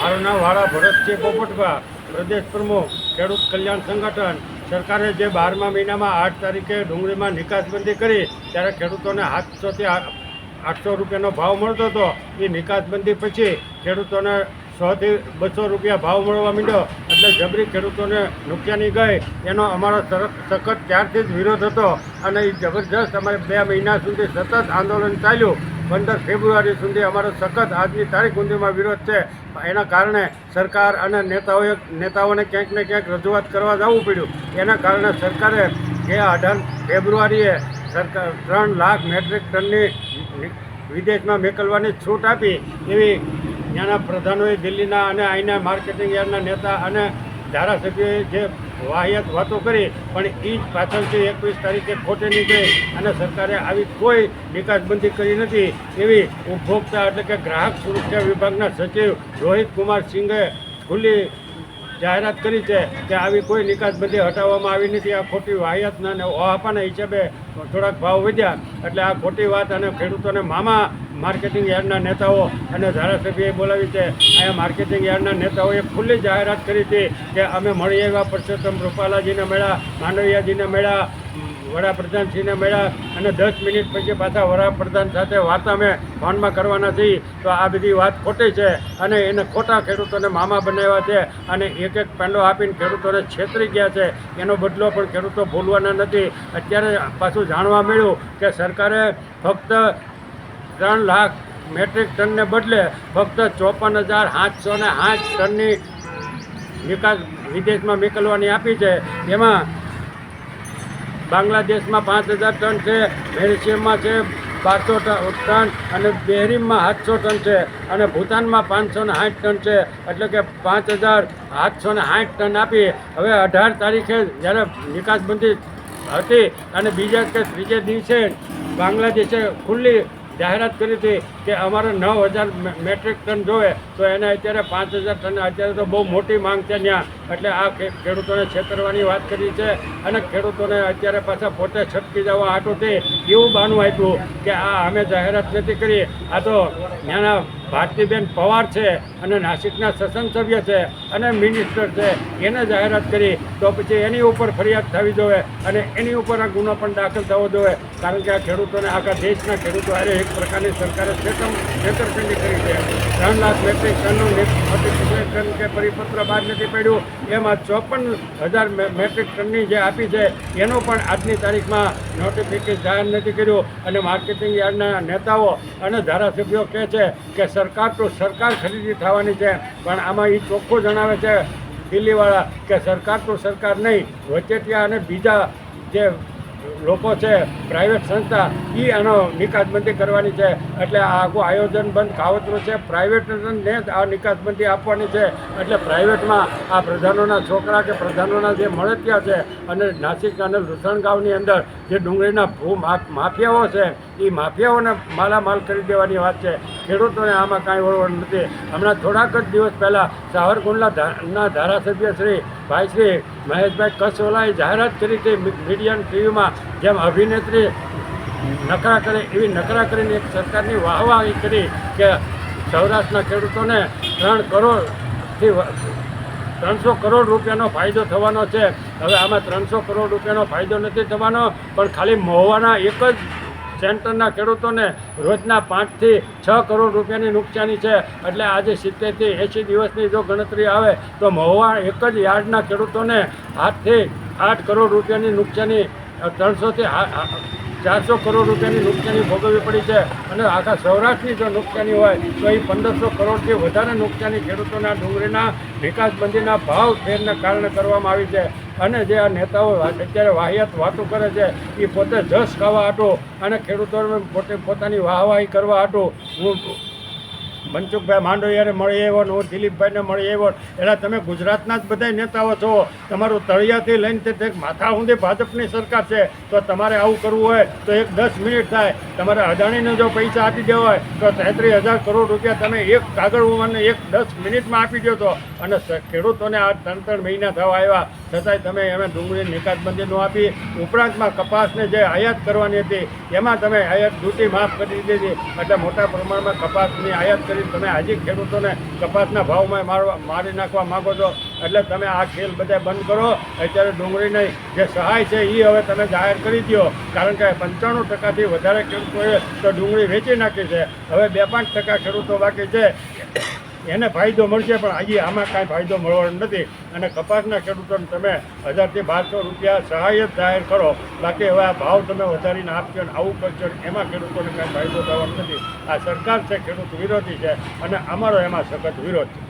મારું વાળા ભરતસિંહ પોપટભા પ્રદેશ પ્રમુખ, ખેડૂત કલ્યાણ સંગઠન. સરકારે જે બારમા મહિનામાં આઠ તારીખે ડુંગળીમાં નિકાસબંધી કરી, ત્યારે ખેડૂતોને સાતસોથી આઠસો રૂપિયાનો ભાવ મળતો હતો. એ નિકાસબંધી પછી ખેડૂતોને સોથી બસો રૂપિયા ભાવ મળવા માંડ્યો. એટલે જબરી ખેડૂતોને નુકસાની ગઈ. એનો અમારો સખત ત્યારથી જ વિરોધ હતો. અને એ જબરજસ્ત અમારે બે મહિના સુધી સતત આંદોલન ચાલ્યું. પંદર ફેબ્રુઆરી સુધી અમારો સખત આજની તારીખ સુધીમાં વિરોધ છે. એના કારણે સરકાર અને નેતાઓએ નેતાઓને ક્યાંક ને ક્યાંક રજૂઆત કરવા જવું પડ્યું. એના કારણે સરકારે એ અઢાર ફેબ્રુઆરીએ સરકાર ત્રણ લાખ મેટ્રિક ટનની વિદેશમાં મોકલવાની છૂટ આપી એવી ત્યાંના પ્રધાનોએ દિલ્હીના અને અહીંના માર્કેટિંગ યાર્ડના નેતા અને ધારાસભ્યોએ જે વાહિયાત વાતો કરી, પણ એ જ પાછળથી એકવીસ તારીખે ખોટે નીકળે અને સરકારે આવી કોઈ નિકાસબંધી કરી નથી, એવી ઉપભોક્તા એટલે કે ગ્રાહક સુરક્ષા વિભાગના સચિવ રોહિત કુમાર સિંઘે ખુલ્લી જાહેરાત કરી છે કે આવી કોઈ નિકાસબંધી હટાવવામાં આવી નથી. આ ખોટી વાહિયાતના અને ઓહાપાના હિસાબે થોડાક ભાવ વધ્યા. એટલે આ ખોટી વાત અને ખેડૂતોને મામા માર્કેટિંગ યાર્ડના નેતાઓ અને ધારાસભ્યએ બોલાવી છે. અહીંયા માર્કેટિંગ યાર્ડના નેતાઓએ ખુલ્લી જાહેરાત કરી હતી કે અમે મળી એવા પરસોત્તમ રૂપાલાજીને મળ્યા, માંડવિયાજીને મળ્યા વડાપ્રધાનશ્રીને મળ્યા અને દસ મિનિટ પછી પાછા વડાપ્રધાન સાથે વાત અમે ફોનમાં કરવાના છીએ. તો આ બધી વાત ખોટી છે અને એને ખોટા ખેડૂતોને મામા બનાવ્યા છે અને એક એક પેંડો આપીને ખેડૂતોને છેતરી ગયા છે. એનો બદલો પણ ખેડૂતો ભૂલવાના નથી. અત્યારે પાછું જાણવા મળ્યું કે સરકારે ફક્ત ત્રણ લાખ મેટ્રિક ટનને બદલે ફક્ત ચોપન હજાર સાતસો ને આઠ ટનની નિકાસ વિદેશમાં મોકલવાની આપી છે. એમાં બાંગ્લાદેશમાં પાંચ હજાર ટન છે મેરિશિયમમાં છે, બારસો ટન અને બેહરીમમાં સાતસો ટન છે અને ભૂતાનમાં પાંચસો ને સાઠ ટન છે. એટલે કે પાંચ હજાર સાતસો ને સાઠ ટન આપી. હવે અઢાર તારીખે જ્યારે નિકાસબંધી હતી અને બીજા કે ત્રીજે દિવસે બાંગ્લાદેશે ખુલ્લી જાહેરાત કરી હતી કે અમારે નવ હજાર મેટ્રિક ટન જોવે તો એને અત્યારે પાંચ હજાર ટન, અત્યારે તો બહુ મોટી માંગ છે ત્યાં. એટલે આ ખેડૂતોને છેતરવાની વાત કરી છે અને ખેડૂતોને અત્યારે પાછા પોતે છટકી જવા આટોથી એવું બાનું આપ્યું કે આ અમે જાહેરાત નથી કરી. આ તો ત્યાંના ભારતીબેન પવાર છે અને નાસિકના સસન સભ્ય છે અને મિનિસ્ટર છે, એને જાહેરાત કરી તો પછી એની ઉપર ફરિયાદ થવી જોઈએ અને એની ઉપર આ ગુનો પણ દાખલ થવો જોઈએ. કારણ કે આ ખેડૂતોને, આખા દેશના ખેડૂતો હારે એક પ્રકારની સરકારે છેતર છેતરપિંડી કરી છે. ત્રણ લાખ મેટ્રિક ટનનું કે પરિપત્ર બહાર નથી પડ્યું. એમાં ચોપન હજાર મેટ્રિક ટનની જે આપી છે, એનું પણ આજની તારીખમાં નોટિફિકેશન જાહેર નથી કર્યું. અને માર્કેટિંગ યાર્ડના નેતાઓ અને ધારાસભ્યો કહે છે કે સરકાર તો સરકાર ખરીદી થવાની છે. પણ આમાં એ ચોખ્ખું જણાવે છે દિલ્હીવાળા કે સરકાર તો સરકાર નહીં. વચેટિયા અને બીજા જે લોકો છે પ્રાઇવેટ સંસ્થા એ આનો નિકાસબંધી કરવાની છે. એટલે આ આખું આયોજન બંધ કાવતરું છે પ્રાઇવેટને આ નિકાસબંધી આપવાની છે. એટલે પ્રાઇવેટમાં આ પ્રધાનોના છોકરા કે પ્રધાનોના જે મળતિયા છે, અને નાસિક અને લુસણગાંવની અંદર જે ડુંગળીના ભૂ માફિયાઓ છે એ માફિયાઓને માલામાલ કરી દેવાની વાત છે. ખેડૂતોને આમાં કાંઈ વળવડ નથી. હમણાં થોડાક જ દિવસ પહેલાં સાવરકુંડલા ના ધારાસભ્ય શ્રી ભાઈ શ્રી મહેશભાઈ કસોલાએ જાહેરાત કરી હતી મીડિયા ટીવીમાં જેમ અભિનેત્રી નકરા કરે એવી નકરા કરીને એક સરકારની વાહવાહી કરી કે સૌરાષ્ટ્રના ખેડૂતોને ત્રણ કરોડથી ત્રણસો કરોડ રૂપિયાનો ફાયદો થવાનો છે. હવે આમાં ત્રણસો કરોડ રૂપિયાનો ફાયદો નથી થવાનો, પણ ખાલી મહુવાના એક જ સેન્ટરના ખેડૂતોને રોજના પાંચથી છ કરોડ રૂપિયાની નુકસાની છે. એટલે આજે સિત્તેરથી એંશી દિવસની જો ગણતરી આવે, તો મહુવા એક જ યાર્ડના ખેડૂતોને આઠથી આઠ કરોડ રૂપિયાની નુકસાની ત્રણસોથી ચારસો કરોડ રૂપિયાની નુકસાની ભોગવવી પડી છે. અને આખા સૌરાષ્ટ્રની જો નુકસાની હોય, તો એ પંદરસો કરોડથી વધારે નુકસાની ખેડૂતોના ડુંગળીના વિકાસબંધીના ભાવ ફેરને કારણે કરવામાં આવી છે. અને જે આ નેતાઓ અત્યારે વાહિયાત વાતો કરે છે એ પોતે જસ ખાવા હાટો અને ખેડૂતોને પોતે પોતાની વાહવાહી કરવા હાટો હું મનસુખભાઈ માંડવિયાને મળી આવ્યો ને હું દિલીપભાઈને મળી આવ્યો. એટલે તમે ગુજરાતના જ બધા નેતાઓ છો. તમારું તળિયાથી લઈને તે માથા સુધી ભાજપની સરકાર છે. તો તમારે આવું કરવું હોય તો એક દસ મિનિટ થાય. તમારે અદાણીને જો પૈસા આપી દેવા હોય તો તેત્રીસ હજાર કરોડ રૂપિયા તમે એક કાગળ ઉંમરને એક દસ મિનિટમાં આપી દો તો. અને ખેડૂતોને આ ત્રણ ત્રણ મહિના થવા આવ્યા. છતાંય તમે એમ ડુંગળી નિકાસબંધી ન આપી ઉપરાંતમાં કપાસને જે આયાત કરવાની હતી, એમાં તમે આયાત ડ્યુટી માફ કરી દીધી એટલે મોટા પ્રમાણમાં કપાસની આયાત કરી કરીને તમે હજી ખેડૂતોને કપાસના ભાવમાં મારવા મારી નાખવા માગો છો, એટલે તમે આ ખેલ બધા બંધ કરો. અત્યારે ડુંગળીની જે સહાય છે એ હવે તમે જાહેર કરી દો કારણ કે પંચાણું ટકાથી વધારે ખેડૂતોએ તો ડુંગળી વેચી નાખી છે. હવે બે પાંચ ટકા ખેડૂતો બાકી છે. એને ફાયદો મળશે, પણ હજી આમાં કાંઈ ફાયદો મળવાનો નથી. અને કપાસના ખેડૂતોને તમે હજારથી બારસો રૂપિયા સહાય જ જાહેર કરો. બાકી હવે આ ભાવ તમે વધારીને આપશો ને આવું કરશો એમાં ખેડૂતોને કાંઈ ફાયદો થવાનો નથી. આ સરકાર છે, ખેડૂત વિરોધી છે, અને અમારો એમાં સખત વિરોધ છે.